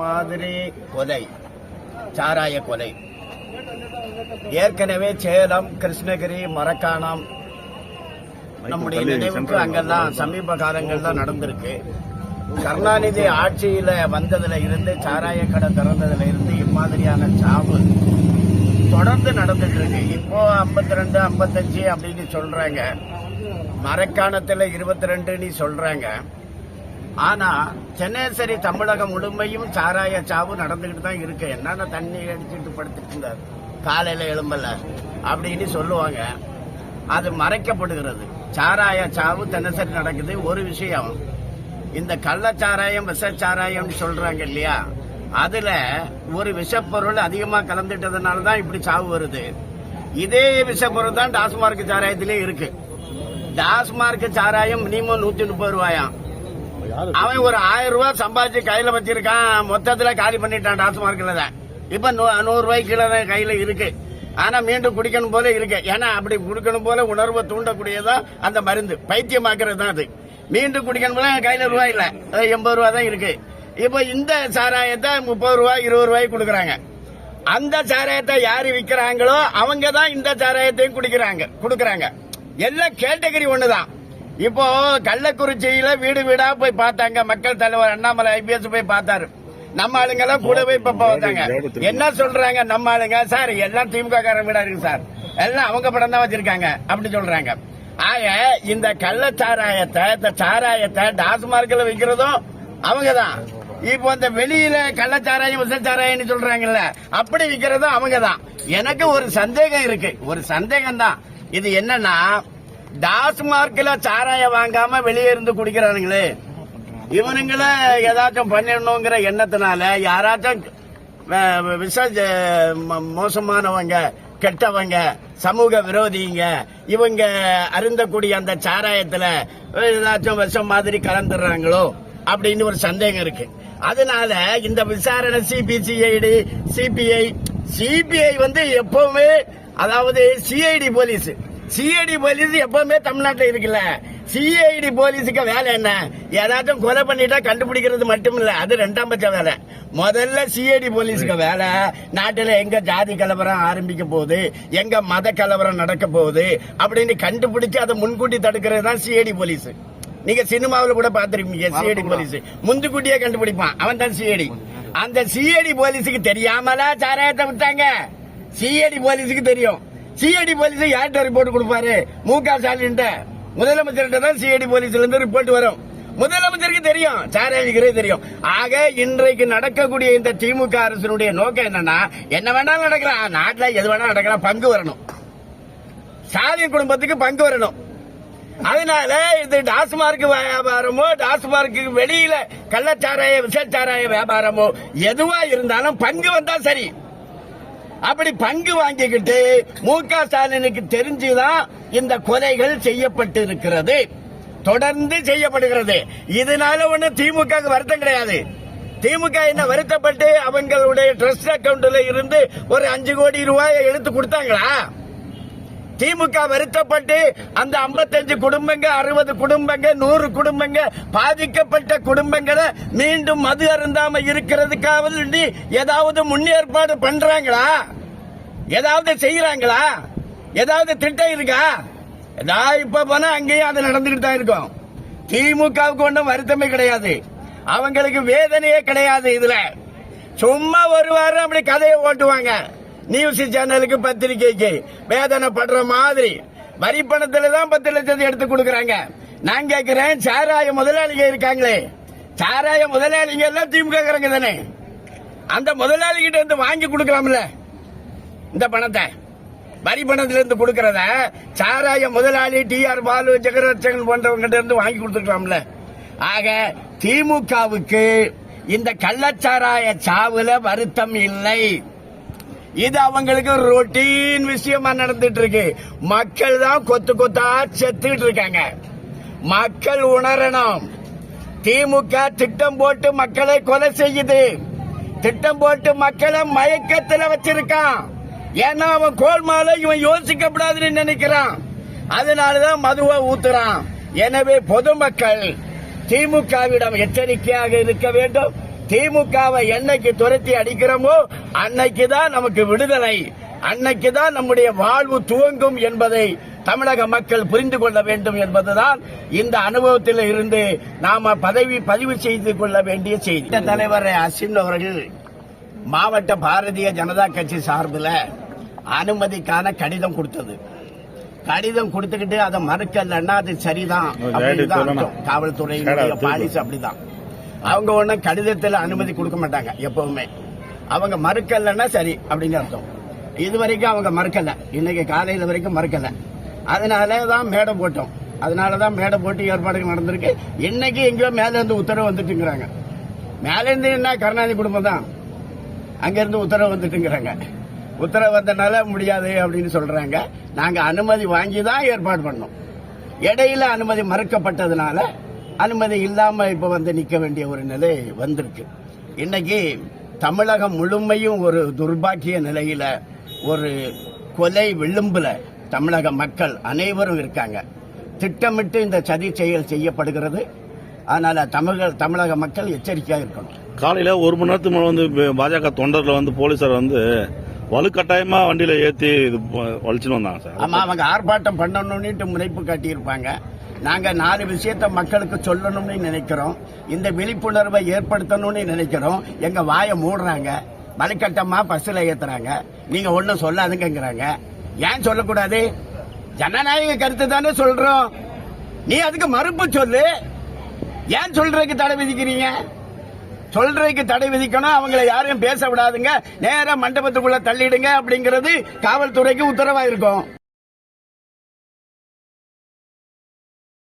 மாதிரி கொலை சாராய கொலை. ஏற்கனவே சேலம் கிருஷ்ணகிரி மரக்காணம் நம்முடைய நினைவுக்கு அங்கெல்லாம் சமீப காலங்கள்ல நடந்திருக்கு. கருணாநிதி ஆட்சியில வந்ததுல இருந்து சாராய கடை திறந்ததுல இருந்து இம்மாதிரியான சாவு தொடர்ந்து நடந்துட்டு இருக்கு. இப்போ 52 ரெண்டு ஐம்பத்தஞ்சு அப்படின்னு சொல்றாங்க. மரக்காணத்துல இருபத்தி ரெண்டுன்னு சொல்றாங்க. ஆனா சென்னேசரி தமிழகம் முழுமையும் சாராய சாவு நடந்துகிட்டு தான் இருக்கு. என்னன்னா தண்ணி அடிச்சுட்டு படுத்துட்டு இருந்தார்? காலையில எழும்பல அப்படின்னு சொல்லுவாங்க. அது மறைக்கப்படுகிறது. சாராய சாவு தினசரி நடக்குது. ஒரு விஷயம் இந்த கள்ளச்சாராயம் விஷச்சாராயம் சொல்றாங்க இல்லையா? அதுல ஒரு விஷப்பொருள் அதிகமா கலந்துட்டதுனால தான் இப்படி சாவு வருது. இதே விஷப்பொருள் தான் டாஸ்மார்க் சாராயத்திலே இருக்கு. டாஸ்மார்க் சாராயம் மினிமம் நூத்தி முப்பது ரூபாயாம். அவன் ஒரு ஆயிரம் ரூபாய் சம்பாதிச்சு கையில வச்சிருக்கான். மொத்தத்துல காலி பண்ணிட்டான் டாஸ்மார்க்ல தான் இப்ப நூ- நூறு ரூபாய்க்கு கீழே தான் கையில இருக்கு. ஆனா மீண்டும் குடிக்கணும் போல இருக்கு. ஏன்னா அப்படி குடிக்கணும் போல உணர்வை தூண்டக்கூடியதா அந்த மருந்து. பைத்தியமாக்குறது தான் அது. மீண்டும் குடிக்கணும் போல கையில ரூபாய் இல்ல. எண்பது ரூபாய் தான் இருக்கு. இப்போ இந்த சாராயத்தை முப்பது ரூபாய் இருபது ரூபாய்க்கு கொடுக்குறாங்க. அந்த சாராயத்தை யாரு விற்கிறாங்களோ அவங்க தான் இந்த சாராயத்தையும் குடிக்கிறாங்க கொடுக்குறாங்க. எல்லாம் கேட்டகரி ஒண்ணுதான். இப்போ கள்ளக்குறிச்சியில வீடு வீடா போய் பார்த்தாங்க. மக்கள் தலைவர் அண்ணாமலை ஐபிஎஸ் போய் பார்த்தாரு. நம்ம ஆளுங்க எல்லாம் கூட போய் இப்ப பார்த்தாங்க. என்ன சொல்றாங்க? நம்ம ஆளுங்க சார் எல்லாம் திமுக காரன் வீடா இருக்கு சார். எல்லாம் அவங்க படம் தான் வச்சிருக்காங்க அப்படி சொல்றாங்க. ஆக இந்த கள்ள சாராயத்தை இந்த சாராயத்தை டாஸ்மார்க்ல விற்கிறதும் அவங்கதான். இப்போ இந்த வெளியில கள்ளச்சாராயம் விசச்சாராயம்னு சொல்றாங்கல்ல அப்படி விக்கிறதும் அவங்கதான். எனக்கு ஒரு சந்தேகம் இருக்கு. ஒரு சந்தேகம் தான் இது என்னன்னா டாஸ்மார்க்ல சாராயம் வாங்காம வெளியே இருந்து குடிக்கிறானுங்களே. இவனுங்கள ஏதாச்சும் பண்ணிடணுங்கிற எண்ணத்தினால யாராச்சும் அஹ், விஷ ம- மோசமானவங்க கெட்டவங்க சமூக விரோதிங்க இவங்க அருந்தக்கூடிய அந்த சாராயத்துல ஏதாச்சும் விஷம் மாதிரி கலந்துடுறாங்களோ அப்படின்னு ஒரு சந்தேகம் இருக்கு. அதனால இந்த விசாரணை சிபிசிஐடி சிபிஐ சிபிஐ வந்து எப்பவுமே அதாவது சிஐடி போலீஸ். சிஐடி போலீஸ் எப்பவுமே தமிழ்நாட்டில் இருக்குல்ல? சிஐடி போலீஸுக்கு வேலை என்ன? ஏதாச்சும் கொலை பண்ணிட்டா கண்டுபிடிக்கிறது மட்டும் இல்ல அது ரெண்டாம் பட்ச வேலை. முதல்ல சிஐடி போலீஸுக்கு வேலை. நாட்டுல எங்க ஜாதி கலவரம் ஆரம்பிக்க போகுது? எங்க மத கலவரம் நடக்க போகுது? அப்படின்னு கண்டுபிடிச்சு அதை முன்கூட்டி தடுக்கிறது தான் சிஐடி போலீஸ் நீங்க சினிமாவில் கூட பாத்திருப்பீங்க சிஐடி போலீஸ் முந்துக்கூட்டியே கண்டுபிடிப்பான். அவன் தான் சிஐடி அந்த சிஐடி போலீஸுக்கு தெரியாமலா சாராயத்தை விட்டாங்க சிஐடி போலீஸுக்கு தெரியும். சிஐடி போலீஸ் யார்கிட்ட ரிப்போர்ட் கொடுப்பாரு? மு க ஸ்டாலின் முதலமைச்சர்கிட்ட தான் சிஐடி போலீஸ்ல இருந்து ரிப்போர்ட் வரும். முதலமைச்சருக்கு தெரியும். சாராயிக்கிறது தெரியும். ஆக இன்றைக்கு நடக்கக்கூடிய இந்த திமுக அரசினுடைய நோக்கம் என்னன்னா என்ன வேணாலும் நடக்கலாம். நாட்டுல எது வேணாலும் நடக்கலாம். பங்கு வரணும். ஸ்டாலின் குடும்பத்துக்கு பங்கு வரணும். அதனால இது டாஸ்மார்க் வியாபாரமோ டாஸ்மார்க்கு வெளியில கள்ளச்சாராய விஷச்சாராய வியாபாரமோ எதுவா இருந்தாலும் பங்கு வந்தா சரி. அப்படி பங்கு வாங்கிக்கிட்டு மு க ஸ்டாலினுக்கு தெரிஞ்சுதான் இந்த கொலைகள் செய்யப்பட்டு இருக்கிறது தொடர்ந்து செய்யப்படுகிறது. இதனால ஒண்ணு திமுக வருத்தம் கிடையாது. திமுக என்ன வருத்தப்பட்டு அவங்களுடைய ட்ரஸ்ட் அக்கவுண்ட்ல இருந்து ஒரு அஞ்சு கோடி ரூபாயை எடுத்து கொடுத்தாங்களா? திமுக வருத்தப்பட்டு அந்த 55 குடும்பங்க அறுபது குடும்பங்க நூறு குடும்பங்க பாதிக்கப்பட்ட குடும்பங்களை மீண்டும் மது அருந்தாம இருக்கிறதுக்காவது ஏதாவது முன்னேற்பாடு பண்றாங்களா? ஏதாவது செய்யறாங்களா ஏதாவது திட்டம் இருக்கா? நான் இப்ப போனா அங்கேயும் அது நடந்துகிட்டு தான் இருக்கும். திமுகவுக்கு ஒன்றும் வருத்தமே கிடையாது. அவங்களுக்கு வேதனையே கிடையாது இதுல. சும்மா ஒரு வாரம் அப்படி கதையை ஓட்டுவாங்க. நியூஸ் சேனலுக்கு பத்திரிகைக்கு வேதனைப்படுற மாதிரி வரி பணத்துல தான் பத்து லட்சத்தை எடுத்து கொடுக்கறாங்க. நான் கேட்கிறேன் சாராய முதலாளிங்க இருக்காங்களே. சாராய முதலாளிங்க எல்லாம் திமுக தானே. அந்த முதலாளி கிட்ட இருந்து வாங்கி கொடுக்கலாம்ல. இந்த பணத்தை. வரி பணத்துல இருந்து கொடுக்கறத சாராய முதலாளி டி ஆர் பாலு ஜெகரட்சகன் போன்றவங்க இருந்து வாங்கி கொடுத்துக்கலாம்ல ஆக திமுகவுக்கு இந்த கள்ளச்சாராய சாவுல வருத்தம் இல்லை. இது அவங்களுக்கு ரொட்டீன் விஷயமா நடந்துட்டு இருக்கு மக்கள் தான் கொத்து கொத்தா செத்துட்டு இருக்காங்க. மக்கள் உணரணும். திமுக திட்டம் போட்டு மக்களை கொலை செய்யுது. திட்டம் போட்டு மக்களை மயக்கத்துல வச்சிருக்கான். ஏன்னா அவன் கோல்மால இவன் யோசிக்க கூடாதுன்னு நினைக்கிறான். அதனாலதான் மதுவை ஊத்துறான். எனவே பொதுமக்கள் திமுகவிடம் எச்சரிக்கையாக இருக்க வேண்டும். திமுகவை என்னைக்கு துரத்தி அடிக்கிறோமோ அன்னைக்கு தான் நமக்கு விடுதலை. அன்னைக்கு தான் நம்முடைய வாழ்வு துவங்கும் என்பதை தமிழக மக்கள் புரிந்து கொள்ள வேண்டும் என்பதுதான் இந்த அனுபவத்தில் இருந்து நாம பதவி பதிவு செய்து கொள்ள வேண்டிய செய்தி. தலைவர் அசின் அவர்கள் மாவட்ட பாரதிய ஜனதா கட்சி சார்பில் அனுமதிக்கான கடிதம் கொடுத்தது. கடிதம் கொடுத்துக்கிட்டு அதை மறுக்கலன்னா அது சரிதான் அப்படின்னு தான் அர்த்தம். காவல்துறையினுடைய பாலிசி அப்படிதான். அவங்க ஒன்றும் கடிதத்தில் அனுமதி கொடுக்க மாட்டாங்க எப்பவுமே. அவங்க மறுக்கலைன்னா சரி அப்படின்னு அர்த்தம். இது வரைக்கும் அவங்க மறுக்கல. இன்னைக்கு காலையில் வரைக்கும் மறுக்கல. அதனால தான் மேடை போட்டோம். அதனால தான் மேடை போட்டு ஏற்பாடுகள் நடந்திருக்கு. இன்னைக்கு எங்கேயோ மேலேருந்து உத்தரவு வந்துட்டுங்கிறாங்க. மேலேருந்து என்ன கருணாநிதி குடும்பம் தான்? அங்கேருந்து உத்தரவு வந்துட்டுங்கிறாங்க. உத்தரவு வந்தனால முடியாது அப்படின்னு சொல்றாங்க. நாங்கள் அனுமதி வாங்கி தான் ஏற்பாடு பண்ணோம். இடையில அனுமதி மறுக்கப்பட்டதுனால அனுமதி இல்லாம இப்ப வந்து நிக்க வேண்டிய ஒரு நிலை வந்திருக்கு. இன்னைக்கு தமிழகம் முழுமையும் ஒரு துர்பாக்கிய நிலையில ஒரு கொலை விளிம்புல தமிழக மக்கள் அனைவரும் இருக்காங்க. திட்டமிட்டு இந்த சதி செயல் செய்யப்படுகிறது. அதனால தமிழக தமிழக மக்கள் எச்சரிக்கையா இருக்கணும். காலையில ஒரு மணி நேரத்துக்கு முன்னாடி வந்து பாஜக தொண்டர்ல வந்து போலீசார் வந்து வலுக்கட்டாயமா வண்டியில ஏத்தி இது வலிச்சுன்னு வந்தாங்க சார். ஆமா அவங்க ஆர்ப்பாட்டம் பண்ணணும்னுட்டு முனைப்பு காட்டியிருப்பாங்க. நாங்கள் நாலு விஷயத்த மக்களுக்கு சொல்லணும்னு நினைக்கிறோம். இந்த விழிப்புணர்வை ஏற்படுத்தணும்னு நினைக்கிறோம். எங்கள் வாயை மூடுறாங்க. வலுக்கட்டமாக பஸ்ஸில் ஏற்றுறாங்க நீங்கள் ஒன்றும் சொல்லாதுங்கிறாங்க ஏன் சொல்லக்கூடாது? ஜனநாயக கருத்து தானே சொல்கிறோம் நீ அதுக்கு மறுப்பு சொல்லு. ஏன் சொல்றதுக்கு தடை விதிக்கிறீங்க? சொல்றதுக்கு தடை விதிக்கணும். அவங்கள யாரையும் பேச விடாதுங்க. நேரா மண்டபத்துக்குள்ள தள்ளிடுங்க அப்படிங்கிறது காவல்துறைக்கு உத்தரவா இருக்கும்